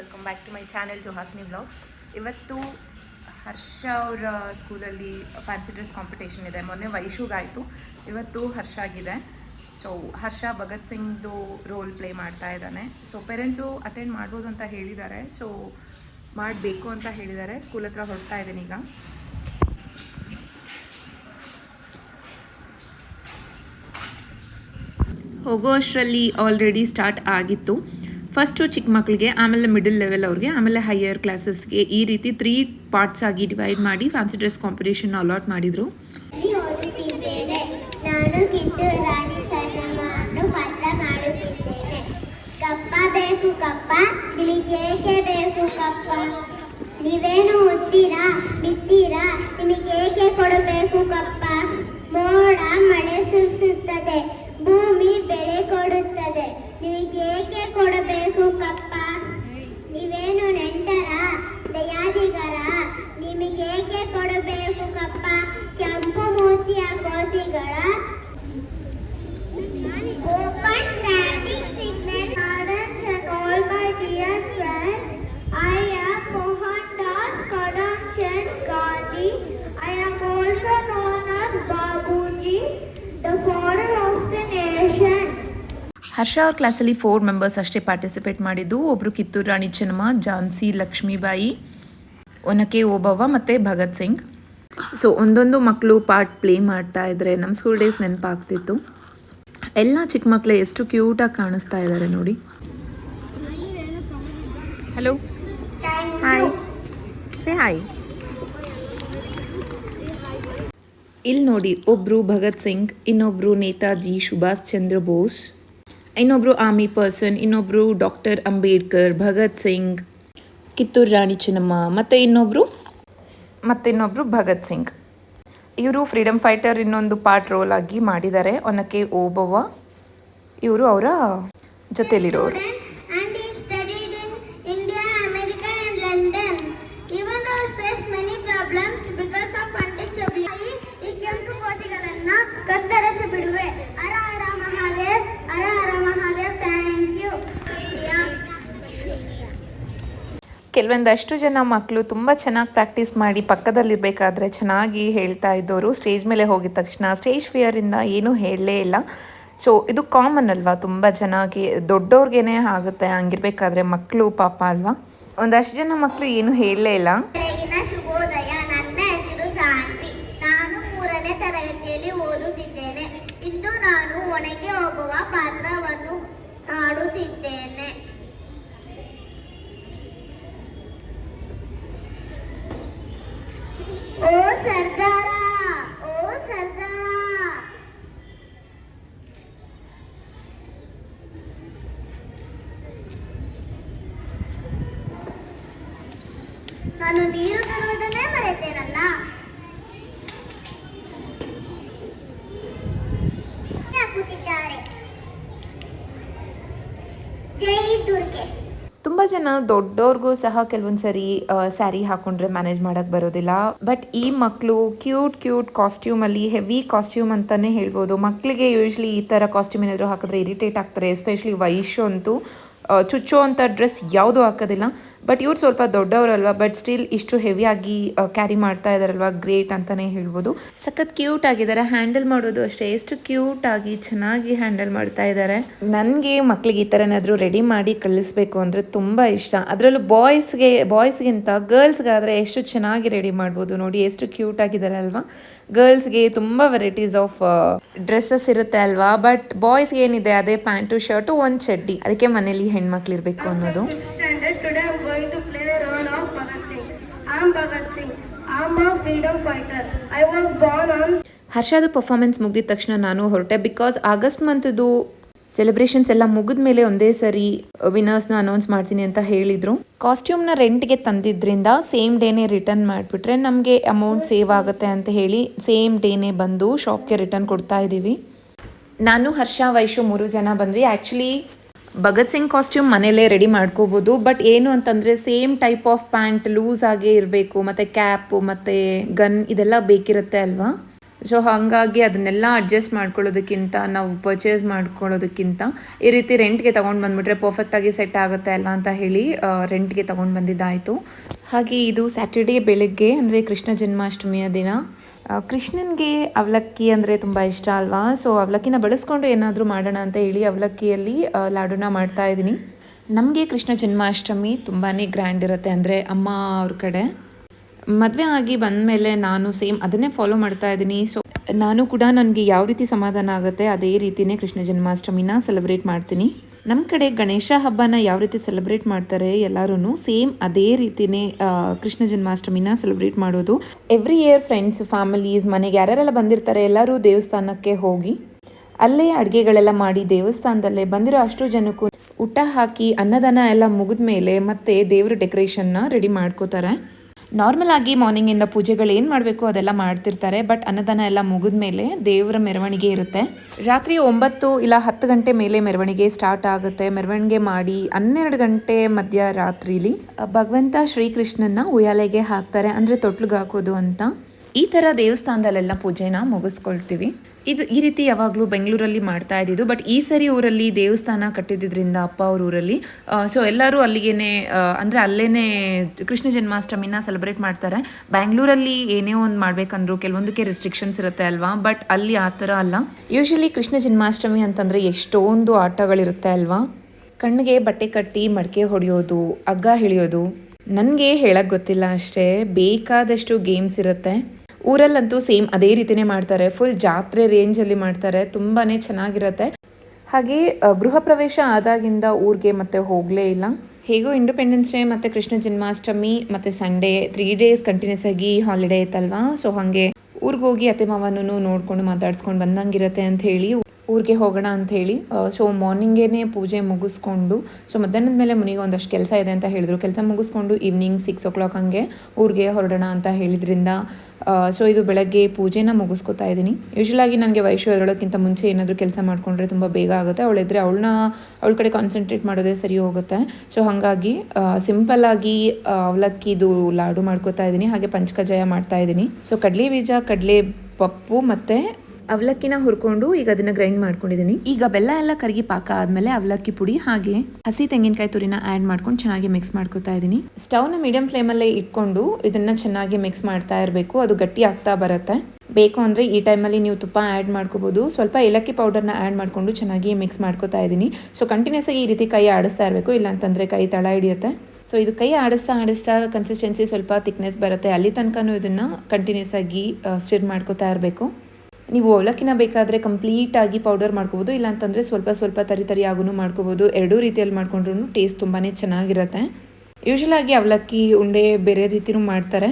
Welcome back to my channel Suhasini blogs ಇವತ್ತು ಹರ್ಷ ಅವರ ಸ್ಕೂಲಲ್ಲಿ ಫ್ಯಾನ್ಸಿ ಡ್ರೆಸ್ ಕಾಂಪಿಟೇಷನ್ ಇದೆ. ಮೊನ್ನೆ ವೈಶುಗಾಯಿತು ಇವತ್ತು ಹರ್ಷ ಆಗಿದೆ. ಸೊ ಹರ್ಷ ಭಗತ್ ಸಿಂಗ್ದು ರೋಲ್ ಪ್ಲೇ ಮಾಡ್ತಾ ಇದ್ದಾನೆ. ಸೊ ಪೇರೆಂಟ್ಸು ಅಟೆಂಡ್ ಮಾಡ್ಬೋದು ಅಂತ ಹೇಳಿದ್ದಾರೆ. ಸೊ ಮಾಡಬೇಕು ಅಂತ ಹೇಳಿದ್ದಾರೆ. ಸ್ಕೂಲ್ ಹತ್ರ ಹೊರಡ್ತಾ ಇದ್ದೀನಿ ಈಗ. ಹೋಗೋ ಅಷ್ಟರಲ್ಲಿ ಆಲ್ರೆಡಿ ಸ್ಟಾರ್ಟ್ ಆಗಿತ್ತು. ಫಸ್ಟು ಚಿಕ್ಕ ಮಕ್ಕಳಿಗೆ ಆಮೇಲೆ ಮಿಡಲ್ ಲೆವೆಲ್ ಅವ್ರಿಗೆ, ಆಮೇಲೆ ಹೈಯರ್ ಕ್ಲಾಸಸ್ಗೆ ಈ ರೀತಿ ತ್ರೀ ಪಾರ್ಟ್ಸ್ ಆಗಿ ಡಿವೈಡ್ ಮಾಡಿ ಫ್ಯಾನ್ಸಿ ಡ್ರೆಸ್ ಕಾಂಪಿಟೇಷನ್ ಅಲಾಟ್ ಮಾಡಿದರು. ಕಪ್ಪ ಬೇಕು ಕಪ್ಪ ಬೇಕು ಕಪ್ಪ? ನೀವೇನು ಓದ್ತೀರಾ ಬಿತ್ತೀರಾ ನಿಮಗೇಕೆ ಕೊಡಬೇಕು ಕಪ್ಪ? ಮೋಡ ಮಳೆ ಸುರಿಸುತ್ತದೆ ಭೂಮಿ ಬೆಳೆ ಕೊಡುತ್ತದೆ. ನಿಮಗೇಕೆ ಕೊಡಬೇಕು ಕಪ್ಪ? ನೀವೇನು ನೆಂಟರ? ಹರ್ಷ ಅವ್ರ ಕ್ಲಾಸಲ್ಲಿ ಫೋರ್ ಮೆಂಬರ್ಸ್ ಅಷ್ಟೇ ಪಾರ್ಟಿಸಿಪೇಟ್ ಮಾಡಿದ್ದು. ಒಬ್ಬರು ಕಿತ್ತೂರು ರಾಣಿ ಚೆನ್ನಮ್ಮ ಝಾನ್ಸಿ ಲಕ್ಷ್ಮೀಬಾಯಿ, ಒನಕೆ ಓಬವ್ವ ಮತ್ತು ಭಗತ್ ಸಿಂಗ್. ಸೊ ಒಂದೊಂದು ಮಕ್ಕಳು ಪಾರ್ಟ್ ಪ್ಲೇ ಮಾಡ್ತಾ ಇದ್ದರೆ ನಮ್ಮ ಸ್ಕೂಲ್ ಡೇಸ್ ನೆನಪಾಗ್ತಿತ್ತು. ಎಲ್ಲ ಚಿಕ್ಕ ಮಕ್ಕಳು ಎಷ್ಟು ಕ್ಯೂಟಾಗಿ ಕಾಣಿಸ್ತಾ ಇದ್ದಾರೆ ನೋಡಿ. ಹಲೋ ಹಾಯ್ ಸೇ ಹಾಯ್ ಇಲ್ಲಿ ನೋಡಿ ಒಬ್ಬರು ಭಗತ್ ಸಿಂಗ್ ಇನ್ನೊಬ್ಬರು ನೇತಾಜಿ, ಸುಭಾಷ್ ಚಂದ್ರ ಬೋಸ್. ಇನ್ನೊಬ್ಬರು ಆರ್ಮಿ ಪರ್ಸನ್ ಇನ್ನೊಬ್ಬರು ಡಾಕ್ಟರ್ ಅಂಬೇಡ್ಕರ್ ಭಗತ್ ಸಿಂಗ್ ಕಿತ್ತೂರು ರಾಣಿ ಚೆನ್ನಮ್ಮ ಮತ್ತು ಇನ್ನೊಬ್ಬರು ಮತ್ತಿನ್ನೊಬ್ಬರು ಭಗತ್ ಸಿಂಗ್. ಇವರು ಫ್ರೀಡಮ್ ಫೈಟರ್ ಇನ್ನೊಂದು ಪಾರ್ಟ್ ರೋಲ್ ಆಗಿ ಮಾಡಿದ್ದಾರೆ. ಒನಕೆ ಓಬವ್ವ ಇವರು ಅವರ ಜೊತೆಯಲ್ಲಿರೋರು And he ಕೆಲವೊಂದಷ್ಟು ಜನ ಮಕ್ಕಳು ತುಂಬ ಚೆನ್ನಾಗಿ ಪ್ರಾಕ್ಟೀಸ್ ಮಾಡಿ ಪಕ್ಕದಲ್ಲಿರಬೇಕಾದ್ರೆ ಚೆನ್ನಾಗಿ ಹೇಳ್ತಾ ಇದ್ದವರು ಸ್ಟೇಜ್ ಮೇಲೆ ಹೋಗಿದ ತಕ್ಷಣ ಸ್ಟೇಜ್ ಫಿಯರಿಂದ ಏನೂ ಹೇಳಲೇ ಇಲ್ಲ. ಸೊ ಇದು ಕಾಮನ್ ಅಲ್ವಾ? ತುಂಬ ಚೆನ್ನಾಗಿ ದೊಡ್ಡವ್ರಿಗೇನೆ ಆಗುತ್ತೆ, ಹಂಗಿರ್ಬೇಕಾದ್ರೆ ಮಕ್ಕಳು ಪಾಪ ಅಲ್ವಾ? ಒಂದಷ್ಟು ಜನ ಮಕ್ಕಳು ಏನೂ ಹೇಳಲೇ ಇಲ್ಲ. ಸರ್ದಾರ ಓ ಸರ್ದಾರ. ನಾನು ನೀರು ತರುವುದನ್ನೇ ಮರೆತೇನಲ್ಲ ಹಾಕುತ್ತಿದ್ದಾರೆ ಜನ ದೊಡ್ಡವ್ರಿಗೂ ಸಹ ಕೆಲವೊಂದು ಸರಿ ಸ್ಯಾರಿ ಹಾಕೊಂಡ್ರೆ ಮ್ಯಾನೇಜ್ ಮಾಡಕ್ ಬರೋದಿಲ್ಲ. ಬಟ್ ಈ ಮಕ್ಕಳು ಕ್ಯೂಟ್ ಕ್ಯೂಟ್ ಕಾಸ್ಟ್ಯೂಮಲ್ಲಿ ಹೆವಿ ಕಾಸ್ಟ್ಯೂಮ್ ಅಂತಾನೆ ಹೇಳ್ಬೋದು. ಮಕ್ಕಳಿಗೆ ಯೂಶ್ವಲಿ ಈ ತರ ಕಾಸ್ಟ್ಯೂಮ್ ಏನಾದರೂ ಹಾಕಿದ್ರೆ ಇರಿಟೇಟ್ ಆಗ್ತಾರೆ ಎಸ್ಪೆಷಲಿ ವಯಸ್ಸು ಅಂತೂ ಚುಚ್ಚೋ ಅಂತ ಡ್ರೆಸ್ ಯಾವುದೂ ಹಾಕೋದಿಲ್ಲ. ಬಟ್ ಇವ್ರು ಸ್ವಲ್ಪ ದೊಡ್ಡವರಲ್ವಾ ಬಟ್ ಸ್ಟಿಲ್ ಇಷ್ಟು ಹೆವಿಯಾಗಿ ಕ್ಯಾರಿ ಮಾಡ್ತಾ ಇದ್ದಾರಲ್ವಾ ಗ್ರೇಟ್ ಅಂತಲೇ ಹೇಳ್ಬೋದು. ಸಖತ್ ಕ್ಯೂಟ್ ಆಗಿದ್ದಾರೆ ಹ್ಯಾಂಡಲ್ ಮಾಡೋದು ಅಷ್ಟೇ. ಎಷ್ಟು ಕ್ಯೂಟ್ ಆಗಿ, ಚೆನ್ನಾಗಿ ಹ್ಯಾಂಡಲ್ ಮಾಡ್ತಾ ಇದ್ದಾರೆ ನನಗೆ ಮಕ್ಕಳಿಗೆ ಈ ಥರ ಏನಾದರೂ ರೆಡಿ ಮಾಡಿ ಕಳಿಸ್ಬೇಕು ಅಂದರೆ ತುಂಬ ಇಷ್ಟ. ಅದರಲ್ಲೂ ಬಾಯ್ಸ್ಗೆ ಬಾಯ್ಸ್ಗಿಂತ ಗರ್ಲ್ಸ್ಗಾದರೆ ಎಷ್ಟು ಚೆನ್ನಾಗಿ ರೆಡಿ ಮಾಡ್ಬೋದು ನೋಡಿ, ಎಷ್ಟು ಕ್ಯೂಟ್ ಆಗಿದ್ದಾರೆ ಅಲ್ವಾ. ಗರ್ಲ್ಸ್ಗೆ ತುಂಬ ವೆರೈಟೀಸ್ ಆಫ್ ಡ್ರೆಸ್ಸಸ್ ಇರುತ್ತೆ ಅಲ್ವಾ. ಬಟ್ ಬಾಯ್ಸ್ಗೆ ಏನಿದೆ, ಅದೇ ಪ್ಯಾಂಟು ಶರ್ಟು ಒಂದು ಚಡ್ಡಿ. ಅದಕ್ಕೆ ಮನೇಲಿ ಹೆಣ್ಮಕ್ಳು ಇರಬೇಕು ಅನ್ನೋದು. I'm fighter I was born on Harshad performance ಮುಗಿದ ತಕ್ಷಣ ನಾನು ಹೊರಟೆ ಬಿಕಾಸ್ ಆಗಸ್ಟ್ ಮಂತ್ದು ಸೆಲೆಬ್ರೇಷನ್ಸ್ ಎಲ್ಲ ಮುಗಿದ ಮೇಲೆ ಒಂದೇ ಸರಿ ವಿನರ್ಸ್ನ ಅನೌನ್ಸ್ ಮಾಡ್ತೀನಿ ಅಂತ ಹೇಳಿದರು. ಕಾಸ್ಟ್ಯೂಮ್ನ ರೆಂಟ್ಗೆ ತಂದಿದ್ರಿಂದ ಸೇಮ್ ಡೇನೇ ರಿಟರ್ನ್ ಮಾಡಿಬಿಟ್ರೆ ನಮಗೆ ಅಮೌಂಟ್ ಸೇವ್ ಆಗುತ್ತೆ ಅಂತ ಹೇಳಿ ಸೇಮ್ ಡೇನೇ ಬಂದು ಶಾಪ್ಗೆ ರಿಟರ್ನ್ ಕೊಡ್ತಾ ಇದ್ದೀವಿ ನಾನು, ಹರ್ಷ, ವೈಶು ಮೂರು ಜನ ಬಂದ್ವಿ. ಆ್ಯಕ್ಚುಲಿ ಭಗತ್ ಸಿಂಗ್ ಕಾಸ್ಟ್ಯೂಮ್ ಮನೇಲೇ ರೆಡಿ ಮಾಡ್ಕೋಬೋದು. ಬಟ್ ಏನು ಅಂತಂದರೆ same type of pant loose ಆಗೇ ಇರಬೇಕು, ಮತ್ತು ಕ್ಯಾಪು ಮತ್ತು ಗನ್ ಇದೆಲ್ಲ ಬೇಕಿರುತ್ತೆ ಅಲ್ವಾ? ಸೊ ಹಾಗಾಗಿ ಅದನ್ನೆಲ್ಲ ಅಡ್ಜಸ್ಟ್ ಮಾಡ್ಕೊಳ್ಳೋದಕ್ಕಿಂತ, ನಾವು ಪರ್ಚೇಸ್ ಮಾಡ್ಕೊಳ್ಳೋದಕ್ಕಿಂತ ಈ ರೀತಿ ರೆಂಟ್ಗೆ ತೊಗೊಂಡು ಬಂದುಬಿಟ್ರೆ ಪರ್ಫೆಕ್ಟಾಗಿ ಸೆಟ್ ಆಗುತ್ತೆ ಅಲ್ವಾ ಅಂತ ಹೇಳಿ ರೆಂಟ್ಗೆ ತೊಗೊಂಡು ಬಂದಿದ್ದಾಯಿತು. ಹಾಗೆ ಇದು ಸ್ಯಾಟರ್ಡೇ ಬೆಳಗ್ಗೆ, ಅಂದರೆ ಕೃಷ್ಣ ಜನ್ಮಾಷ್ಟಮಿಯ ದಿನ. ಕೃಷ್ಣನ್ಗೆ ಅವಲಕ್ಕಿ ಅಂದರೆ ತುಂಬ ಇಷ್ಟ ಅಲ್ವಾ? ಸೊ ಅವಲಕ್ಕಿನ ಬಳಸ್ಕೊಂಡು ಏನಾದರೂ ಮಾಡೋಣ ಅಂತ ಹೇಳಿ ಅವಲಕ್ಕಿಯಲ್ಲಿ ಲಾಡುನ ಮಾಡ್ತಾ ಇದ್ದೀನಿ. ನಮಗೆ ಕೃಷ್ಣ ಜನ್ಮಾಷ್ಟಮಿ ತುಂಬಾ ಗ್ರ್ಯಾಂಡ್ ಇರುತ್ತೆ ಅಂದರೆ ಅಮ್ಮ ಅವ್ರ ಕಡೆ. ಮದುವೆ ಆಗಿ ಬಂದಮೇಲೆ ನಾನು ಸೇಮ್ ಅದನ್ನೇ ಫಾಲೋ ಮಾಡ್ತಾ ಇದ್ದೀನಿ. ಸೊ ನಾನು ಕೂಡ ನನಗೆ ಯಾವ ರೀತಿ ಸಮಾಧಾನ ಆಗುತ್ತೆ, ಅದೇ ರೀತಿಯೇ ಕೃಷ್ಣ ಜನ್ಮಾಷ್ಟಮಿನ ಸೆಲೆಬ್ರೇಟ್ ಮಾಡ್ತೀನಿ. ನಮ್ಮ ಕಡೆ ಗಣೇಶ ಹಬ್ಬನ ಯಾವ ರೀತಿ ಸೆಲೆಬ್ರೇಟ್ ಮಾಡ್ತಾರೆ ಎಲ್ಲರೂ ಸೇಮ್ ಅದೇ ರೀತಿನೇ ಕೃಷ್ಣ ಜನ್ಮಾಷ್ಟಮಿನ ಸೆಲೆಬ್ರೇಟ್ ಮಾಡೋದು. ಎವ್ರಿ ಇಯರ್ ಫ್ರೆಂಡ್ಸ್ ಫ್ಯಾಮಿಲೀಸ್ ಮನೆಗೆ ಯಾರ್ಯಾರೆಲ್ಲ ಬಂದಿರ್ತಾರೆ ಎಲ್ಲರೂ ದೇವಸ್ಥಾನಕ್ಕೆ ಹೋಗಿ ಅಲ್ಲೇ ಅಡುಗೆಗಳೆಲ್ಲ ಮಾಡಿ ದೇವಸ್ಥಾನದಲ್ಲೇ ಬಂದಿರೋ ಅಷ್ಟು ಜನಕ್ಕೂ ಊಟ ಹಾಕಿ ಅನ್ನದಾನ ಎಲ್ಲ ಮುಗಿದ ಮೇಲೆ ಮತ್ತೆ ದೇವ್ರ ಡೆಕೋರೇಷನ್ನ ರೆಡಿ ಮಾಡ್ಕೋತಾರೆ. ನಾರ್ಮಲ್ ಆಗಿ ಮಾರ್ನಿಂಗಿಂದ ಪೂಜೆಗಳು ಏನು ಮಾಡಬೇಕು ಅದೆಲ್ಲ ಮಾಡ್ತಿರ್ತಾರೆ ಬಟ್ ಅನ್ನದಾನ ಎಲ್ಲ ಮುಗಿದ ಮೇಲೆ ದೇವರ ಮೆರವಣಿಗೆ ಇರುತ್ತೆ. ರಾತ್ರಿ ಒಂಬತ್ತು ಇಲ್ಲ ಹತ್ತು ಗಂಟೆ ಮೇಲೆ ಮೆರವಣಿಗೆ ಸ್ಟಾರ್ಟ್ ಆಗುತ್ತೆ. ಮೆರವಣಿಗೆ ಮಾಡಿ ಹನ್ನೆರಡು ಗಂಟೆ ಮಧ್ಯ ರಾತ್ರಿಲಿ ಭಗವಂತ ಶ್ರೀಕೃಷ್ಣನ ಉಯ್ಯಾಲೆಗೆ ಹಾಕ್ತಾರೆ. ಅಂದರೆ ತೊಟ್ಲಿಗೆ ಹಾಕೋದು ಅಂತ. ಈ ಥರ ದೇವಸ್ಥಾನದಲ್ಲೆಲ್ಲ ಪೂಜೆನ ಮುಗಿಸ್ಕೊಳ್ತೀವಿ. ಇದು ಈ ರೀತಿ ಯಾವಾಗಲೂ ಬೆಂಗಳೂರಲ್ಲಿ ಮಾಡ್ತಾ ಇದ್ದಿದ್ದು ಬಟ್ ಈ ಸರಿ ಊರಲ್ಲಿ ದೇವಸ್ಥಾನ ಕಟ್ಟಿದ್ದರಿಂದ ಅಪ್ಪ ಅವ್ರ ಊರಲ್ಲಿ ಸೊ ಎಲ್ಲರೂ ಅಲ್ಲಿಗೇನೆ ಅಂದರೆ ಅಲ್ಲೇ ಕೃಷ್ಣ ಜನ್ಮಾಷ್ಟಮಿನ ಸೆಲೆಬ್ರೇಟ್ ಮಾಡ್ತಾರೆ. ಬ್ಯಾಂಗ್ಳೂರಲ್ಲಿ ಏನೇ ಒಂದು ಮಾಡ್ಬೇಕಂದ್ರು ಕೆಲವೊಂದಕ್ಕೆ ರೆಸ್ಟ್ರಿಕ್ಷನ್ಸ್ ಇರುತ್ತೆ ಅಲ್ವಾ ಬಟ್ ಅಲ್ಲಿ ಆ ಥರ ಅಲ್ಲ. ಯೂಶಲಿ ಕೃಷ್ಣ ಜನ್ಮಾಷ್ಟಮಿ ಅಂತಂದರೆ ಎಷ್ಟೊಂದು ಆಟಗಳಿರುತ್ತೆ ಅಲ್ವಾ. ಕಣ್ಣಿಗೆ ಬಟ್ಟೆ ಕಟ್ಟಿ ಮಡಕೆ ಹೊಡೆಯೋದು, ಹಗ್ಗ ಹಿಡಿಯೋದು, ನನಗೆ ಹೇಳಕ್ಕೆ ಗೊತ್ತಿಲ್ಲ ಅಷ್ಟೇ, ಬೇಕಾದಷ್ಟು ಗೇಮ್ಸ್ ಇರುತ್ತೆ. ಊರಲ್ಲಂತೂ ಸೇಮ್ ಅದೇ ರೀತಿನೇ ಮಾಡ್ತಾರೆ. ಫುಲ್ ಜಾತ್ರೆ ರೇಂಜಲ್ಲಿ ಮಾಡ್ತಾರೆ. ತುಂಬಾ ಚೆನ್ನಾಗಿರುತ್ತೆ. ಹಾಗೆ ಗೃಹ ಪ್ರವೇಶ ಆದಾಗಿಂದ ಊರಿಗೆ ಮತ್ತೆ ಹೋಗಲೇ ಇಲ್ಲ. ಹೇಗೂ ಇಂಡಿಪೆಂಡೆನ್ಸ್ ಡೇ ಮತ್ತು ಕೃಷ್ಣ ಜನ್ಮಾಷ್ಟಮಿ ಮತ್ತು ಸಂಡೇ ತ್ರೀ ಡೇಸ್ ಕಂಟಿನ್ಯೂಸ್ ಆಗಿ ಹಾಲಿಡೇ ಇತ್ತಲ್ವಾ? ಸೊ ಹಾಗೆ ಊರಿಗೆ ಹೋಗಿ ಅತ್ತೆ ಮಾವನೂ ನೋಡ್ಕೊಂಡು ಮಾತಾಡ್ಸ್ಕೊಂಡು ಬಂದಂಗಿರತ್ತೆ ಅಂತ ಹೇಳಿ ಊರಿಗೆ ಹೋಗೋಣ ಅಂತ ಹೇಳಿ ಸೊ ಮಾರ್ನಿಂಗೇನೆ ಪೂಜೆ ಮುಗಿಸ್ಕೊಂಡು ಸೊ ಮಧ್ಯಾಹ್ನದ ಮೇಲೆ ಮುನಿಗೆ ಒಂದಷ್ಟು ಕೆಲಸ ಇದೆ ಅಂತ ಹೇಳಿದ್ರು. ಕೆಲಸ ಮುಗಿಸ್ಕೊಂಡು ಈವ್ನಿಂಗ್ ಸಿಕ್ಸ್ ಓ ಕ್ಲಾಕ್ ಹಂಗೆ ಊರಿಗೆ ಹೊರಡೋಣ ಅಂತ ಹೇಳಿದ್ರಿಂದ ಸೊ ಇದು ಬೆಳಗ್ಗೆ ಪೂಜೆನ ಮುಗಿಸ್ಕೊತಾ ಇದ್ದೀನಿ. ಯೂಶ್ವಲಾಗಿ ನನಗೆ ವಯಸ್ಸು ಎದಳೋಕ್ಕಿಂತ ಮುಂಚೆ ಏನಾದರೂ ಕೆಲಸ ಮಾಡಿಕೊಂಡ್ರೆ ತುಂಬ ಬೇಗ ಆಗುತ್ತೆ. ಅವಳಿದ್ರೆ ಅವಳನ್ನ, ಅವಳ ಕಡೆ ಕಾನ್ಸಂಟ್ರೇಟ್ ಮಾಡೋದೇ ಸರಿ ಹೋಗುತ್ತೆ. ಸೊ ಹಾಗಾಗಿ ಸಿಂಪಲ್ಲಾಗಿ ಅವಲಕ್ಕಿದು ಲಾಡು ಮಾಡ್ಕೋತಾ ಇದ್ದೀನಿ. ಹಾಗೆ ಪಂಚಕಜಾಯ ಮಾಡ್ತಾ ಇದ್ದೀನಿ. ಸೊ ಕಡಲೆ ಬೀಜ, ಕಡಲೆ ಪಪ್ಪು ಮತ್ತು ಅವಲಕ್ಕಿನ ಹುರ್ಕೊಂಡು ಈಗ ಅದನ್ನ ಗ್ರೈಂಡ್ ಮಾಡ್ಕೊಂಡಿದ್ದೀನಿ ಈಗ ಬೆಲ್ಲ ಎಲ್ಲ ಕರಗಿ ಪಾಕ ಆದ್ಮೇಲೆ ಅವಲಕ್ಕಿ ಪುಡಿ ಹಾಗೆ ಹಸಿ ತೆಂಗಿನಕಾಯಿ ತುರಿನ ಆ್ಯಡ್ ಮಾಡ್ಕೊಂಡು ಚೆನ್ನಾಗಿ ಮಿಕ್ಸ್ ಮಾಡ್ಕೊತಾ ಇದ್ದೀನಿ ಸ್ಟವ್ನ ಮೀಡಿಯಂ ಫ್ಲೇಮಲ್ಲೇ ಇಟ್ಕೊಂಡು ಇದನ್ನ ಚೆನ್ನಾಗಿ ಮಿಕ್ಸ್ ಮಾಡ್ತಾ ಇರಬೇಕು. ಅದು ಗಟ್ಟಿ ಆಗ್ತಾ ಬರುತ್ತೆ. ಬೇಕು ಅಂದರೆ ಈ ಟೈಮಲ್ಲಿ ನೀವು ತುಪ್ಪ ಆ್ಯಡ್ ಮಾಡ್ಕೋಬೋದು. ಸ್ವಲ್ಪ ಏಲಕ್ಕಿ ಪೌಡರ್ನ ಆ್ಯಡ್ ಮಾಡಿಕೊಂಡು ಚೆನ್ನಾಗಿ ಮಿಕ್ಸ್ ಮಾಡ್ಕೋತಾ ಇದ್ದೀನಿ ಸೊ ಕಂಟಿನ್ಯೂಸ್ ಆಗಿ ಈ ರೀತಿ ಕೈ ಆಡಿಸ್ತಾ ಇರಬೇಕು. ಇಲ್ಲಾಂತಂದರೆ ಕೈ ತಳ ಹಿಡಿಯುತ್ತೆ. ಸೊ ಇದು ಕೈ ಆಡಿಸ್ತಾ ಆಡಿಸ್ತಾ ಕನ್ಸಿಸ್ಟೆನ್ಸಿ ಸ್ವಲ್ಪ ಥಿಕ್ನೆಸ್ ಬರುತ್ತೆ. ಅಲ್ಲಿ ತನಕನೂ ಇದನ್ನು ಕಂಟಿನ್ಯೂಸ್ ಆಗಿ ಸ್ಟಿರ್ ಮಾಡ್ಕೋತಾ ಇರಬೇಕು. ನೀವು ಅವಲಕ್ಕಿನ ಬೇಕಾದರೆ ಕಂಪ್ಲೀಟಾಗಿ ಪೌಡರ್ ಮಾಡ್ಕೋಬೋದು, ಇಲ್ಲಾಂತಂದರೆ ಸ್ವಲ್ಪ ಸ್ವಲ್ಪ ತರಿ ತರಿ ಆಗೂ ಮಾಡ್ಕೋಬೋದು. ಎರಡೂ ರೀತಿಯಲ್ಲಿ ಮಾಡ್ಕೊಂಡ್ರೂ ಟೇಸ್ಟ್ ತುಂಬಾ ಚೆನ್ನಾಗಿರುತ್ತೆ. ಯೂಶಲಾಗಿ ಅವಲಕ್ಕಿ, ಉಂಡೆ ಬೇರೆ ರೀತಿನೂ ಮಾಡ್ತಾರೆ.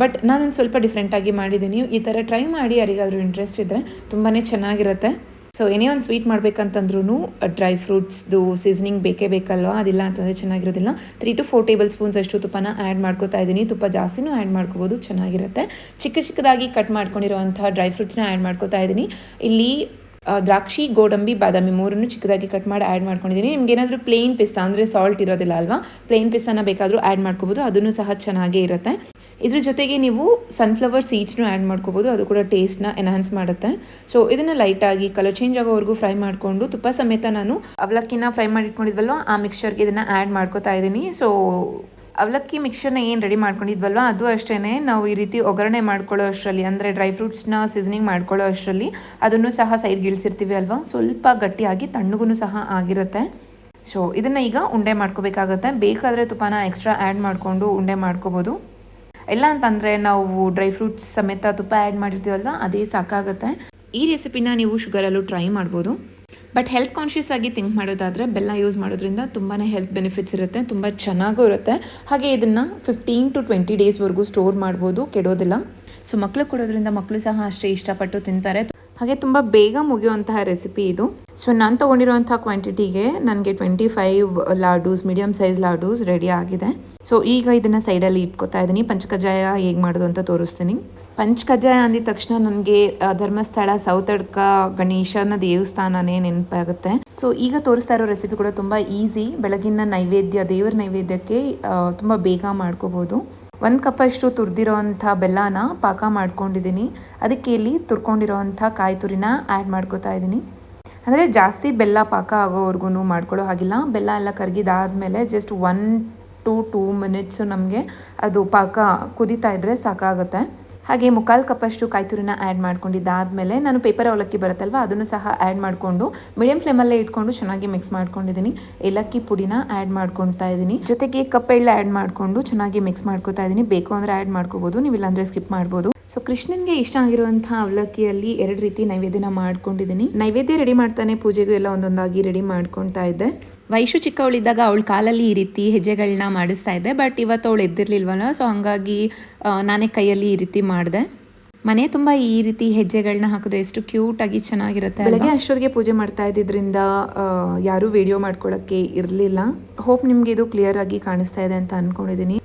ಬಟ್ ನಾನೊಂದು ಸ್ವಲ್ಪ ಡಿಫ್ರೆಂಟಾಗಿ ಮಾಡಿದ್ದೀನಿ. ಈ ಥರ ಟ್ರೈ ಮಾಡಿ ಯಾರಿಗಾದರೂ ಇಂಟ್ರೆಸ್ಟ್ ಇದ್ದರೆ ತುಂಬಾ ಚೆನ್ನಾಗಿರುತ್ತೆ. ಸೊ ಏನೇ ಒಂದು ಸ್ವೀಟ್ ಮಾಡಬೇಕಂತಂದ್ರೂ ಡ್ರೈ ಫ್ರೂಟ್ಸ್ದು ಸೀಸನಿಂಗ್ ಬೇಕೇ ಬೇಕಲ್ವಾ? ಅದಿಲ್ಲ ಅಂತಂದರೆ ಚೆನ್ನಾಗಿರೋದಿಲ್ಲ. Three to four tablespoons ಅಷ್ಟು ತುಪ್ಪನ ಆ್ಯಡ್ ಮಾಡ್ಕೋತಾ ಇದ್ದೀನಿ. ತುಪ್ಪ ಜಾಸ್ತಿನೂ ಆ್ಯಡ್ ಮಾಡ್ಕೋಬೋದು, ಚೆನ್ನಾಗಿರುತ್ತೆ. ಚಿಕ್ಕ ಚಿಕ್ಕದಾಗಿ ಕಟ್ ಮಾಡ್ಕೊಂಡಿರುವಂಥ ಡ್ರೈ ಫ್ರೂಟ್ಸ್ನ ಆ್ಯಡ್ ಮಾಡ್ಕೋತಾ ಇದ್ದೀನಿ. ಇಲ್ಲಿ ದ್ರಾಕ್ಷಿ, ಗೋಡಂಬಿ, ಬಾದಾಮಿ ಮೂರನ್ನು ಚಿಕ್ಕದಾಗಿ ಕಟ್ ಮಾಡಿ ಆ್ಯಡ್ ಮಾಡ್ಕೊಂಡಿದ್ದೀನಿ. ನಿಮ್ಗೆ ಏನಾದರೂ ಪ್ಲೇನ್ ಪಿಸ್ತಾ ಅಂದರೆ ಸಾಲ್ಟ್ ಇರೋದಿಲ್ಲ ಅಲ್ವಾ? ಪ್ಲೇನ್ ಪಿಸ್ತಾನ ಬೇಕಾದರೂ ಆ್ಯಡ್ ಮಾಡ್ಕೋಬೋದು. ಅದನ್ನು ಸಹ ಚೆನ್ನಾಗೇ ಇರುತ್ತೆ. ಇದ್ರ ಜೊತೆಗೆ ನೀವು ಸನ್ಫ್ಲವರ್ ಸೀಡ್ಸ್ನು ಆ್ಯಡ್ ಮಾಡ್ಕೋಬೋದು. ಅದು ಕೂಡ ಟೇಸ್ಟ್ನ ಎನ್ಹಾನ್ಸ್ ಮಾಡುತ್ತೆ. ಸೊ ಇದನ್ನು ಲೈಟಾಗಿ ಕಲರ್ ಚೇಂಜ್ ಆಗೋವರೆಗೂ ಫ್ರೈ ಮಾಡಿಕೊಂಡು, ತುಪ್ಪ ಸಮೇತ ನಾನು ಅವಲಕ್ಕಿನ ಫ್ರೈ ಮಾಡಿ ಇಟ್ಕೊಂಡಿದ್ವಲ್ವ, ಆ ಮಿಕ್ಸ್ಚರ್ಗೆ ಇದನ್ನು ಆ್ಯಡ್ ಮಾಡ್ಕೋತಾ ಇದ್ದೀನಿ. ಸೊ ಅವಲಕ್ಕಿ ಮಿಕ್ಸ್ಚರ್ನ ಏನು ರೆಡಿ ಮಾಡ್ಕೊಂಡಿದ್ವಲ್ವ, ಅದು ಅಷ್ಟೇ ನಾವು ಈ ರೀತಿ ಒಗ್ಗರಣೆ ಮಾಡ್ಕೊಳ್ಳೋ ಅಷ್ಟರಲ್ಲಿ, ಅಂದರೆ ಡ್ರೈ ಫ್ರೂಟ್ಸ್ನ ಸೀಸನಿಂಗ್ ಮಾಡ್ಕೊಳ್ಳೋ ಅಷ್ಟರಲ್ಲಿ, ಅದನ್ನು ಸಹ ಸೈಡ್ಗೆ ಇಳಿಸಿರ್ತೀವಿ ಅಲ್ವಾ? ಸ್ವಲ್ಪ ಗಟ್ಟಿಯಾಗಿ ತಣ್ಣಗೂ ಸಹ ಆಗಿರುತ್ತೆ. ಸೊ ಇದನ್ನು ಈಗ ಉಂಡೆ ಮಾಡ್ಕೋಬೇಕಾಗತ್ತೆ. ಬೇಕಾದರೆ ತುಪ್ಪನ ಎಕ್ಸ್ಟ್ರಾ ಆ್ಯಡ್ ಮಾಡಿಕೊಂಡು ಉಂಡೆ ಮಾಡ್ಕೋಬೋದು. ಇಲ್ಲ ಅಂತಂದರೆ ನಾವು ಡ್ರೈ ಫ್ರೂಟ್ಸ್ ಸಮೇತ ತುಪ್ಪ ಆ್ಯಡ್ ಮಾಡಿರ್ತೀವಲ್ವ, ಅದೇ ಸಾಕಾಗುತ್ತೆ. ಈ ರೆಸಿಪಿನ ನೀವು ಶುಗರಲ್ಲೂ ಟ್ರೈ ಮಾಡ್ಬೋದು. ಬಟ್ ಹೆಲ್ತ್ ಕಾನ್ಷಿಯಸ್ ಆಗಿ ಥಿಂಕ್ ಮಾಡೋದಾದರೆ ಬೆಲ್ಲ ಯೂಸ್ ಮಾಡೋದ್ರಿಂದ ತುಂಬಾ ಹೆಲ್ತ್ ಬೆನಿಫಿಟ್ಸ್ ಇರುತ್ತೆ, ತುಂಬ ಚೆನ್ನಾಗೂ ಇರುತ್ತೆ. ಹಾಗೆ ಇದನ್ನು ಫಿಫ್ಟೀನ್ ಟು ಟ್ವೆಂಟಿ ಡೇಸ್ವರೆಗೂ ಸ್ಟೋರ್ ಮಾಡ್ಬೋದು, ಕೆಡೋದಿಲ್ಲ. ಸೊ ಮಕ್ಕಳು ಕೊಡೋದ್ರಿಂದ ಮಕ್ಕಳು ಸಹ ಅಷ್ಟೇ ಇಷ್ಟಪಟ್ಟು ತಿಂತಾರೆ. ಹಾಗೆ ತುಂಬ ಬೇಗ ಮುಗಿಯುವಂತಹ ರೆಸಿಪಿ ಇದು. ಸೊ ನಾನು ತೊಗೊಂಡಿರೋಂಥ ಕ್ವಾಂಟಿಟಿಗೆ ನನಗೆ twenty five laddoos medium size laddoos ready ಆಗಿದೆ. ಸೊ ಈಗ ಇದನ್ನು ಸೈಡಲ್ಲಿ ಇಟ್ಕೊತಾ ಇದ್ದೀನಿ. ಪಂಚಕಜ್ಜಾಯ ಹೇಗೆ ಮಾಡೋದು ಅಂತ ತೋರಿಸ್ತೀನಿ. ಪಂಚಕಜ್ಜಾಯ ಅಂದಿದ ತಕ್ಷಣ ನನಗೆ ಧರ್ಮಸ್ಥಳ ಸೌತಡ್ಕ ಗಣೇಶನ ದೇವಸ್ಥಾನನೇ ನೆನಪಾಗುತ್ತೆ. ಸೊ ಈಗ ತೋರಿಸ್ತಾ ಇರೋ ರೆಸಿಪಿ ಕೂಡ ತುಂಬ ಈಸಿ ಬೆಳಗಿನ ನೈವೇದ್ಯ, ದೇವರ ನೈವೇದ್ಯಕ್ಕೆ ತುಂಬ ಬೇಗ ಮಾಡ್ಕೋಬೋದು. ಒಂದು ಕಪ್ಪಷ್ಟು ತುರಿದಿರೋವಂಥ ಬೆಲ್ಲನ ಪಾಕ ಮಾಡ್ಕೊಂಡಿದ್ದೀನಿ. ಅದಕ್ಕೆ ಇಲ್ಲಿ ತುರ್ಕೊಂಡಿರೋವಂಥ ಕಾಯಿ ತುರಿನ ಆ್ಯಡ್ ಮಾಡ್ಕೋತಾ ಇದ್ದೀನಿ. ಅಂದರೆ ಜಾಸ್ತಿ ಬೆಲ್ಲ ಪಾಕ ಆಗೋವರೆಗೂ ಮಾಡ್ಕೊಳ್ಳೋ ಹಾಗಿಲ್ಲ. ಬೆಲ್ಲ ಎಲ್ಲ ಕರಗಿದಾದ್ಮೇಲೆ just one to two minutes ನಮಗೆ ಅದು ಪಾಕ ಕುದೀತಾ ಇದ್ದರೆ ಸಾಕಾಗುತ್ತೆ. ಹಾಗೆ ಮುಕ್ಕಾಲು ಕಪ್ಪಷ್ಟು ಕಾಯಿ ತುರಿನ ಆ್ಯಡ್ ಮಾಡ್ಕೊಂಡಿದ್ದಾದಮೇಲೆ ನಾನು ಪೇಪರ್ ಅವಲಕ್ಕಿ ಬರುತ್ತಲ್ವ, ಅದನ್ನು ಸಹ ಆ್ಯಡ್ ಮಾಡಿಕೊಂಡು ಮೀಡಿಯಂ ಫ್ಲೇಮಲ್ಲೇ ಇಟ್ಕೊಂಡು ಚೆನ್ನಾಗಿ ಮಿಕ್ಸ್ ಮಾಡ್ಕೊಂಡಿದ್ದೀನಿ. ಏಲಕ್ಕಿ ಪುಡಿನ ಆ್ಯಡ್ ಮಾಡ್ಕೊತಾ ಇದ್ದೀನಿ. ಜೊತೆಗೆ ಕಪ್ಪೆಳ್ಳ ಆ್ಯಡ್ ಮಾಡಿಕೊಂಡು ಚೆನ್ನಾಗಿ ಮಿಕ್ಸ್ ಮಾಡ್ಕೊತಾ ಇದ್ದೀನಿ. ಬೇಕು ಅಂದರೆ ಆ್ಯಡ್ ಮಾಡ್ಕೋಬೋದು ನೀವು ಇಲ್ಲಾಂದರೆ ಸ್ಕಿಪ್ ಮಾಡ್ಬೋದು. ಸೊ ಕೃಷ್ಣನ್ಗೆ ಇಷ್ಟ ಆಗಿರುವಂಥ ಅವಲಕ್ಕಿಯಲ್ಲಿ ಎರಡು ರೀತಿ ನೈವೇದ್ಯನ ಮಾಡ್ಕೊಂಡಿದ್ದೀನಿ. ನೈವೇದ್ಯ ರೆಡಿ ಮಾಡ್ತಾನೆ, ಪೂಜೆಗೂ ಎಲ್ಲ ಒಂದೊಂದಾಗಿ ರೆಡಿ ಮಾಡ್ಕೊತಾ ಇದ್ದೆ. ವೈಶು ಚಿಕ್ಕವಳಿದ್ದಾಗ ಅವಳ ಕಾಲಲ್ಲಿ ಈ ರೀತಿ ಹೆಜ್ಜೆಗಳನ್ನ ಮಾಡಿಸ್ತಾ ಇದ್ದೆ ಬಟ್ ಇವತ್ತು ಅವಳು ಎದ್ದಿರ್ಲಿಲ್ವಲ್ಲ ಸೊ ಹಂಗಾಗಿ ನಾನೇ ಕೈಯಲ್ಲಿ ಈ ರೀತಿ ಮಾಡಿದೆ. ಮನೆ ತುಂಬ ಈ ರೀತಿ ಹೆಜ್ಜೆಗಳನ್ನ ಹಾಕಿದ್ರೆ ಎಷ್ಟು ಕ್ಯೂಟ್ ಆಗಿ ಚೆನ್ನಾಗಿರುತ್ತೆ ಬೆಳಗ್ಗೆ ಅಷ್ಟೊತ್ತಿಗೆ ಪೂಜೆ ಮಾಡ್ತಾ ಇದ್ದಿದ್ರಿಂದ ಯಾರೂ ವಿಡಿಯೋ ಮಾಡ್ಕೊಳಕ್ಕೆ ಇರಲಿಲ್ಲ. ಹೋಪ್ ನಿಮ್ಗೆ ಇದು ಕ್ಲಿಯರ್ ಆಗಿ ಕಾಣಿಸ್ತಾ ಇದೆ ಅಂತ ಅನ್ಕೊಂಡಿದ್ದೀನಿ.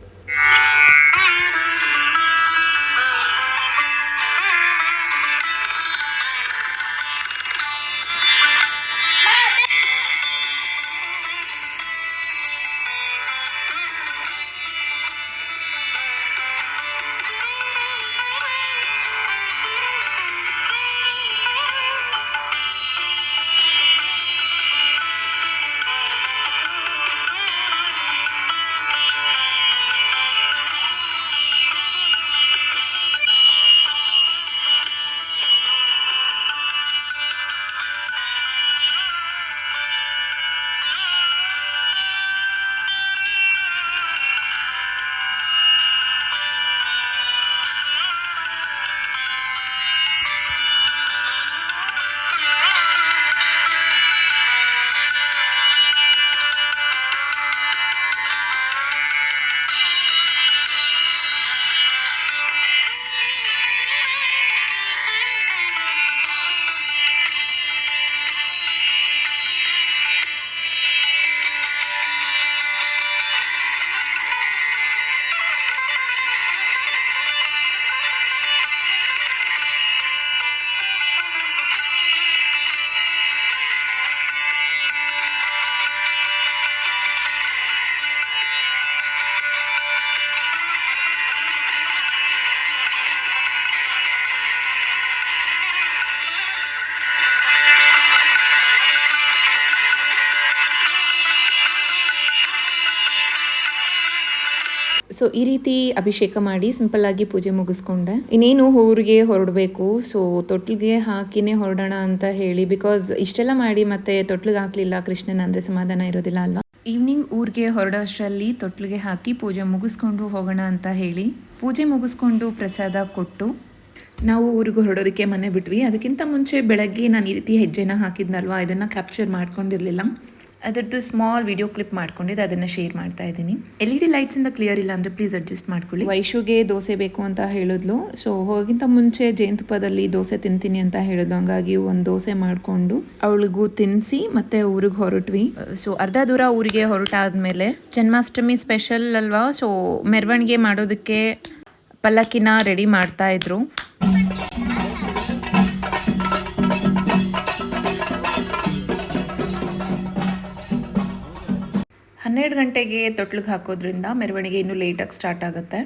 ಸೊ ಈ ರೀತಿ ಅಭಿಷೇಕ ಮಾಡಿ ಸಿಂಪಲ್ ಆಗಿ ಪೂಜೆ ಮುಗಿಸ್ಕೊಂಡೆ. ಇನ್ನೇನು ಊರಿಗೆ ಹೊರಡಬೇಕು? ಸೊ ತೊಟ್ಲಿಗೆ ಹಾಕಿನೇ ಹೊರಡೋಣ ಅಂತ ಹೇಳಿ ಬಿಕಾಸ್ ಇಷ್ಟೆಲ್ಲ ಮಾಡಿ ಮತ್ತೆ ತೊಟ್ಲಿಗೆ ಹಾಕ್ಲಿಲ್ಲ, ಕೃಷ್ಣನ ಅಂದ್ರೆ ಸಮಾಧಾನ ಇರೋದಿಲ್ಲ ಅಲ್ವಾ? ಈವ್ನಿಂಗ್ ಊರಿಗೆ ಹೊರಡೋ ಅಷ್ಟರಲ್ಲಿ ತೊಟ್ಲಿಗೆ ಹಾಕಿ ಪೂಜೆ ಮುಗಿಸ್ಕೊಂಡು ಹೋಗೋಣ ಅಂತ ಹೇಳಿ, ಪೂಜೆ ಮುಗಿಸ್ಕೊಂಡು ಪ್ರಸಾದ ಕೊಟ್ಟು ನಾವು ಊರಿಗೆ ಹೊರಡೋದಕ್ಕೆ ಮನೆ ಬಿಟ್ವಿ. ಅದಕ್ಕಿಂತ ಮುಂಚೆ ಬೆಳಗ್ಗೆ ನಾನು ಈ ರೀತಿ ಹೆಜ್ಜೆನ ಹಾಕಿದ್ನಲ್ವಾ? ಇದನ್ನು ಕ್ಯಾಪ್ಚರ್ ಮಾಡ್ಕೊಂಡಿರಲಿಲ್ಲ. ಅದರದ್ದು ಸ್ಮಾಲ್ ವಿಡಿಯೋ ಕ್ಲಿಪ್ ಮಾಡ್ಕೊಂಡಿದ್ದು ಅದನ್ನು ಶೇರ್ ಮಾಡ್ತಾ ಇದ್ದೀನಿ. ಎಲ್ ಇ ಡಿ ಲೈಟ್ಸಿಂದ ಕ್ಲಿಯರ್ ಇಲ್ಲ ಅಂದರೆ ಪ್ಲೀಸ್ ಅಡ್ಜಸ್ಟ್ ಮಾಡ್ಕೊಳ್ಳಿ. ವೈಶುಗೆ ದೋಸೆ ಬೇಕು ಅಂತ ಹೇಳಿದ್ಲು. ಸೊ ಹೋಗಿಂತ ಮುಂಚೆ ಜೇನುತುಪ್ಪದಲ್ಲಿ ದೋಸೆ ತಿಂತೀನಿ ಅಂತ ಹೇಳಿದ್ಲು. ಹಂಗಾಗಿ ಒಂದು ದೋಸೆ ಮಾಡಿಕೊಂಡು ಅವಳಿಗೂ ತಿನ್ನಿಸಿ ಮತ್ತೆ ಊರಿಗೆ ಹೊರಟ್ವಿ. ಸೊ ಅರ್ಧ ದೂರ ಊರಿಗೆ ಹೊರಟಾದ್ಮೇಲೆ ಜನ್ಮಾಷ್ಟಮಿ ಸ್ಪೆಷಲ್ ಅಲ್ವಾ? ಸೊ ಮೆರವಣಿಗೆ ಮಾಡೋದಕ್ಕೆ ಪಲ್ಲಕ್ಕಿನ ರೆಡಿ ಮಾಡ್ತಾ ಇದ್ರು. ಹನ್ನೆರಡು ಗಂಟೆಗೆ ತೊಟ್ಲಿಗೆ ಹಾಕೋದ್ರಿಂದ ಮೆರವಣಿಗೆ ಇನ್ನೂ ಲೇಟಾಗಿ ಸ್ಟಾರ್ಟ್ ಆಗುತ್ತೆ.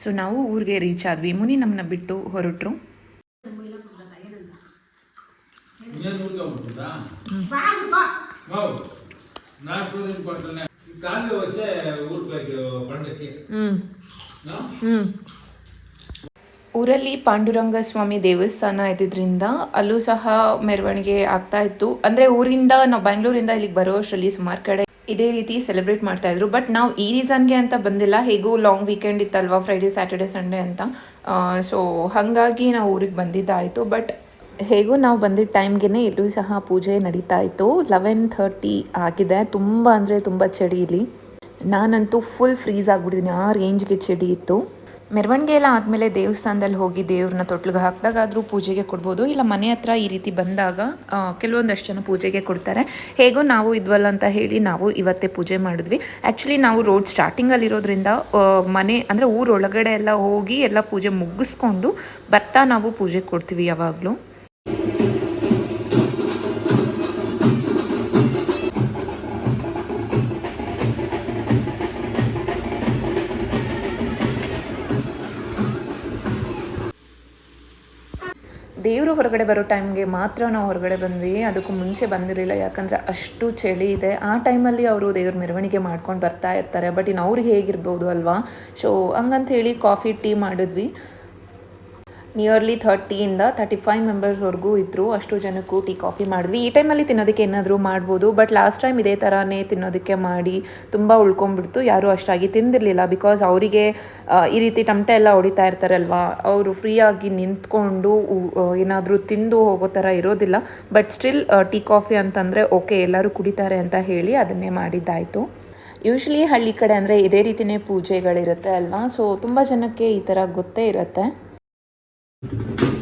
ಸೊ ನಾವು ಊರಿಗೆ ರೀಚ್ ಆದ್ವಿ. ಮುನಿ ನಮ್ಮನ್ನ ಬಿಟ್ಟು ಹೊರಟರು. ಊರಲ್ಲಿ ಪಾಂಡುರಂಗ ಸ್ವಾಮಿ ದೇವಸ್ಥಾನ ಇದ್ದಿದ್ರಿಂದ ಅಲ್ಲೂ ಸಹ ಮೆರವಣಿಗೆ ಆಗ್ತಾ ಇತ್ತು. ಅಂದ್ರೆ ಊರಿಂದ ನಾವು ಬೆಂಗಳೂರಿಂದ ಇಲ್ಲಿಗೆ ಬರೋ ಅಷ್ಟರಲ್ಲಿ ಸುಮಾರು ಕಡೆ ಇದೇ ರೀತಿ ಸೆಲೆಬ್ರೇಟ್ ಮಾಡ್ತಾ ಇದ್ರು. ಬಟ್ ನಾವು ಈ ರೀಸನ್ಗೆ ಅಂತ ಬಂದಿಲ್ಲ. ಹೇಗೂ ಲಾಂಗ್ ವೀಕೆಂಡ್ ಇತ್ತಲ್ವಾ? ಫ್ರೈಡೇ ಸ್ಯಾಟರ್ಡೆ ಸಂಡೇ ಅಂತ. ಸೊ ಹಾಗಾಗಿ ನಾವು ಊರಿಗೆ ಬಂದಿದ್ದಾಯಿತು. ಬಟ್ ಹೇಗೂ ನಾವು ಬಂದಿದ್ದ ಟೈಮ್ಗೆ ಇಲ್ಲೂ ಸಹ ಪೂಜೆ ನಡೀತಾ ಇತ್ತು. ಲೆವೆನ್ ಥರ್ಟಿ ಆಗಿದೆ. ತುಂಬ ಅಂದರೆ ತುಂಬ ಚಳಿ ಇಲ್ಲಿ. ನಾನಂತೂ ಫುಲ್ ಫ್ರೀಸ್ ಆಗಿಬಿಟ್ಟಿದ್ದೀನಿ ಆ ರೇಂಜ್ಗೆ ಚಳಿ ಇತ್ತು. ಮೆರವಣಿಗೆ ಎಲ್ಲ ಆದಮೇಲೆ ದೇವಸ್ಥಾನದಲ್ಲಿ ಹೋಗಿ ದೇವ್ರನ್ನ ತೊಟ್ಲಿಗೆ ಹಾಕಿದಾಗ ಆದರೂ ಪೂಜೆಗೆ ಕೊಡ್ಬೋದು. ಇಲ್ಲ ಮನೆ ಹತ್ರ ಈ ರೀತಿ ಬಂದಾಗ ಕೆಲವೊಂದಷ್ಟು ಜನ ಪೂಜೆಗೆ ಕೊಡ್ತಾರೆ. ಹೇಗೋ ನಾವು ಇದ್ವಲ್ಲ ಅಂತ ಹೇಳಿ ನಾವು ಇವತ್ತೇ ಪೂಜೆ ಮಾಡಿದ್ವಿ. ಆ್ಯಕ್ಚುಲಿ ನಾವು ರೋಡ್ ಸ್ಟಾರ್ಟಿಂಗಲ್ಲಿರೋದ್ರಿಂದ ಮನೆ ಅಂದರೆ ಊರೊಳಗಡೆ ಎಲ್ಲ ಹೋಗಿ ಎಲ್ಲ ಪೂಜೆ ಮುಗಿಸ್ಕೊಂಡು ಬರ್ತಾ ನಾವು ಪೂಜೆ ಕೊಡ್ತೀವಿ ಯಾವಾಗಲೂ. ದೇವರು ಹೊರಗಡೆ ಬರೋ ಟೈಮ್ಗೆ ಮಾತ್ರ ನಾವು ಹೊರಗಡೆ ಬಂದ್ವಿ, ಅದಕ್ಕೂ ಮುಂಚೆ ಬಂದಿರಲಿಲ್ಲ. ಯಾಕಂದರೆ ಅಷ್ಟು ಚಳಿ ಇದೆ. ಆ ಟೈಮಲ್ಲಿ ಅವರು ದೇವ್ರ ಮೆರವಣಿಗೆ ಮಾಡ್ಕೊಂಡು ಬರ್ತಾ ಇರ್ತಾರೆ. ಬಟ್ ಇನ್ನು ಅವ್ರಿಗೆ ಹೇಗಿರ್ಬೋದು ಅಲ್ವಾ? ಸೊ ಹಂಗಂತ ಹೇಳಿ ಕಾಫಿ, ಟೀ ಮಾಡಿದ್ವಿ. ನಿಯರ್ಲಿ ಥರ್ಟಿಯಿಂದ ತರ್ಟಿ ಫೈವ್ ಮೆಂಬರ್ಸ್ವರೆಗೂ ಇದ್ದರು ಅಷ್ಟು ಜನಕ್ಕೂ ಟೀ, ಕಾಫಿ ಮಾಡಿದ್ವಿ. ಈ ಟೈಮಲ್ಲಿ ತಿನ್ನೋದಕ್ಕೆ ಏನಾದರೂ ಮಾಡ್ಬೋದು ಬಟ್ ಲಾಸ್ಟ್ ಟೈಮ್ ಇದೇ ಥರನೇ ತಿನ್ನೋದಕ್ಕೆ ಮಾಡಿ ತುಂಬ ಉಳ್ಕೊಂಡ್ಬಿಡ್ತು. ಯಾರೂ ಅಷ್ಟಾಗಿ ತಿಂದಿರಲಿಲ್ಲ ಬಿಕಾಸ್ ಅವರಿಗೆ ಈ ರೀತಿ ಟಮಟೆ ಎಲ್ಲ ಹೊಡಿತಾ ಇರ್ತಾರಲ್ವಾ, ಅವರು ಫ್ರೀಯಾಗಿ ನಿಂತ್ಕೊಂಡು ಏನಾದರೂ ತಿಂದು ಹೋಗೋ ಥರ ಇರೋದಿಲ್ಲ. ಬಟ್ ಸ್ಟಿಲ್ ಟೀ, ಕಾಫಿ ಅಂತಂದರೆ ಓಕೆ ಎಲ್ಲರೂ ಕುಡಿತಾರೆ ಅಂತ ಹೇಳಿ ಅದನ್ನೇ ಮಾಡಿದ್ದಾಯಿತು. ಯೂಶ್ವಲಿ ಹಳ್ಳಿ ಕಡೆ ಅಂದರೆ ಇದೇ ರೀತಿಯೇ ಪೂಜೆಗಳಿರುತ್ತೆ ಅಲ್ವಾ? ಸೊ ತುಂಬ ಜನಕ್ಕೆ ಈ ಥರ ಗೊತ್ತೇ ಇರುತ್ತೆ. ಇವರು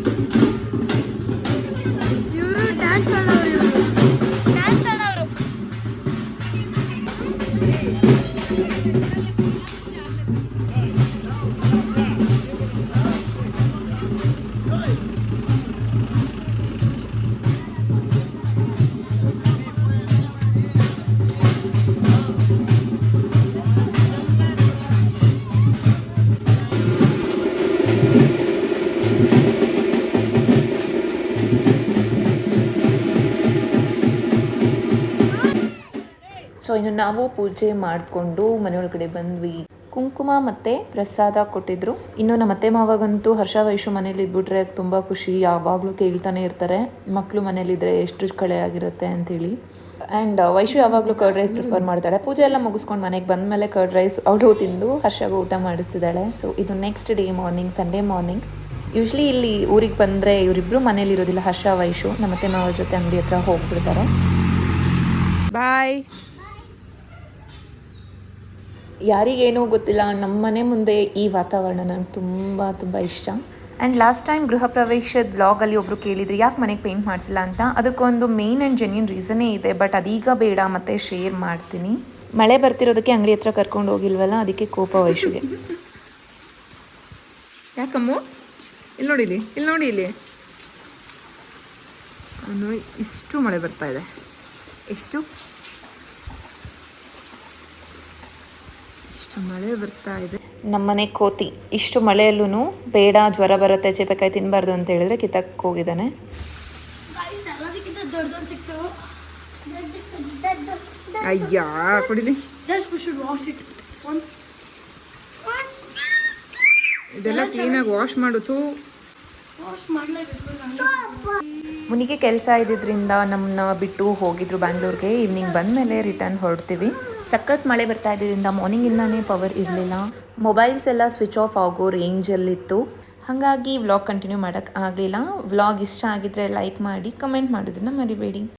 ಇನ್ನು ನಾವು ಪೂಜೆ ಮಾಡಿಕೊಂಡು ಮನೆಯೊಳಗಡೆ ಬಂದ್ವಿ. ಕುಂಕುಮ ಮತ್ತೆ ಪ್ರಸಾದ ಕೊಟ್ಟಿದ್ರು. ಇನ್ನು ನಮ್ಮ ಅತ್ತೆ ಮಾವಾಗಂತೂ ಹರ್ಷ ವಯಸ್ಸು ಮನೇಲಿ ಇದ್ಬಿಟ್ರೆ ತುಂಬ ಖುಷಿ. ಯಾವಾಗಲೂ ಕೇಳ್ತಾನೆ ಇರ್ತಾರೆ. ಮಕ್ಕಳು ಮನೇಲಿದ್ರೆ ಎಷ್ಟು ಕಳೆ ಆಗಿರುತ್ತೆ ಅಂತೇಳಿ ಆ್ಯಂಡ್ ವೈಶು ಯಾವಾಗಲೂ ಕರ್ಡ್ ರೈಸ್ ಪ್ರಿಫರ್ ಮಾಡ್ತಾಳೆ. ಪೂಜೆ ಎಲ್ಲ ಮುಗಿಸ್ಕೊಂಡು ಮನೆಗೆ ಬಂದ ಮೇಲೆ ಕರ್ಡ್ ರೈಸ್ ಅವಳು ತಿಂದು ಹರ್ಷಾಗ ಊಟ ಮಾಡಿಸ್ತಿದ್ದಾಳೆ. ಸೊ ಇದು next day morning Sunday morning usually ಇಲ್ಲಿ ಊರಿಗೆ ಬಂದರೆ ಇವರಿಬ್ಬರು ಮನೇಲಿ ಇರೋದಿಲ್ಲ ಹರ್ಷ ವೈಶು ನಮ್ಮ ಅತ್ತೆ ಮಾವ ಜೊತೆ ಅಂಗಡಿ ಹತ್ರ ಹೋಗ್ಬಿಡ್ತಾರೆ. ಬಾಯ್ ಯಾರಿಗೇನೂ ಗೊತ್ತಿಲ್ಲ ನಮ್ಮ ಮನೆ ಮುಂದೆ ಈ ವಾತಾವರಣ ನನಗೆ ತುಂಬ ತುಂಬ ಇಷ್ಟ. ಆ್ಯಂಡ್ ಲಾಸ್ಟ್ ಟೈಮ್ ಗೃಹ ಪ್ರವೇಶದ ಬ್ಲಾಗಲ್ಲಿ ಒಬ್ಬರು ಕೇಳಿದ್ರು ಯಾಕೆ ಮನೆಗೆ ಪೇಂಟ್ ಮಾಡಿಸಿಲ್ಲ ಅಂತ? ಅದಕ್ಕೊಂದು ಮೇನ್ ಆ್ಯಂಡ್ ಜೆನ್ಯೂನ್ ರೀಸನೇ ಇದೆ ಬಟ್ ಅದೀಗ ಬೇಡ ಮತ್ತೆ ಶೇರ್ ಮಾಡ್ತೀನಿ. ಮಳೆ ಬರ್ತಿರೋದಕ್ಕೆ ಅಂಗಡಿ ಹತ್ರ ಕರ್ಕೊಂಡು ಹೋಗಿಲ್ವಲ್ಲ ಅದಕ್ಕೆ ಕೋಪ ವಯಸ್ಸಿಗೆ ಯಾಕಮ್ಮ? ಇಲ್ಲಿ ನೋಡಿ ಇಲ್ಲಿ ಇಲ್ಲಿ ನೋಡಿ ಇಲ್ಲಿ. ಇಷ್ಟು ಮಳೆ ಬರ್ತಾ ಇದೆ. ಎಷ್ಟು ಇಷ್ಟು ಮಳೆ ಬರ್ತಾ ಇದೆ. ನಮ್ಮನೆ ಕೋತಿ ಇಷ್ಟು ಮಳೆಯಲ್ಲೂ ಬೇಡ ಜ್ವರ ಬರುತ್ತೆ ಚೇಪೆಕಾಯಿ ತಿನ್ನಬಾರ್ದು ಅಂತ ಹೇಳಿದ್ರೆ ಕಿತ್ತಕ್ಕೆ ಹೋಗಿದ್ದಾನೆ. ಅಯ್ಯ ಕುಡಿಲಿ. ಇದೆಲ್ಲ ಕ್ಲೀನಾಗಿ ವಾಶ್ ಮಾಡುತ್ತು ಮುನಿಗೆ ಕೆಲಸ ಇದ್ದಿದ್ರಿಂದ ನಮ್ಮನ್ನ ಬಿಟ್ಟು ಹೋಗಿದ್ರು ಬ್ಯಾಂಗ್ಳೂರ್ಗೆ. ಈವ್ನಿಂಗ್ ಬಂದಮೇಲೆ ರಿಟರ್ನ್ ಹೊರಡ್ತೀವಿ. ಸಖತ್ ಮಳೆ ಬರ್ತಾ ಇದ್ದಿದ್ದರಿಂದ ಮಾರ್ನಿಂಗಿಂದಾನೇ ಪವರ್ ಇರಲಿಲ್ಲ. ಮೊಬೈಲ್ಸ್ ಎಲ್ಲ ಸ್ವಿಚ್ ಆಫ್ ಆಗೋ ರೇಂಜಲ್ಲಿತ್ತು ಹಾಗಾಗಿ ವ್ಲಾಗ್ ಕಂಟಿನ್ಯೂ ಮಾಡೋಕ್ಕೆ ಆಗಲಿಲ್ಲ. ವ್ಲಾಗ್ ಇಷ್ಟ ಆಗಿದ್ರೆ ಲೈಕ್ ಮಾಡಿ ಕಮೆಂಟ್ ಮಾಡೋದನ್ನ ಮರಿಬೇಡಿ.